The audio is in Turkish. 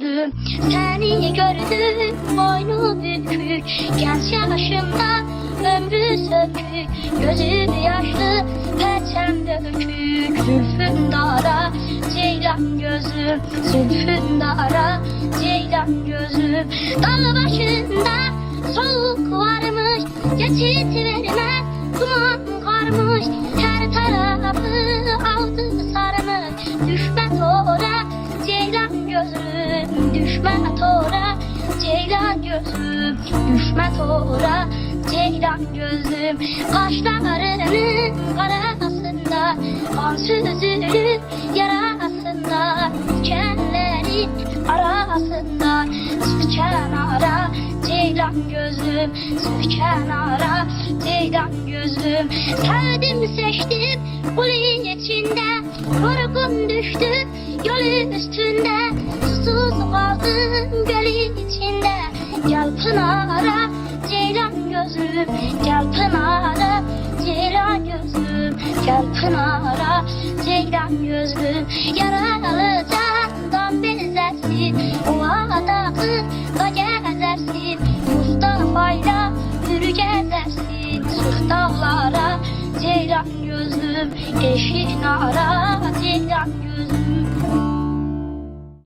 gözlüm Seni gördüm boynu bükük. Genç yaşımda ömrü sökük. Gözü yaşlı peçem dökük. Zülfün dara ceylan gözlüm Zülfün dara ceylan gözlüm Dağ başında soğuk varmış. Geçit vermez duman karmış. Her tarafı Düşme tora ceylan gözlüm Düşme tora ceylan gözlüm Kaşlarının karasında Kan süzülüp yarasında. Dikenlerin arasında Süken ara ceylan gözlüm Süken ara ceylan gözlüm Sevdim seçtim kulun içinde? Korkum düştü yol üstünde gözlüm Gel Pınar'a ceylan gözlüm Gel Pınar'a ceylan gözlüm Yaralı candan benzersin O adakı da gezersin. Mustafa'yla yürü gezersin dağlara ceylan gözlüm Eşin ara ceylan gözlüm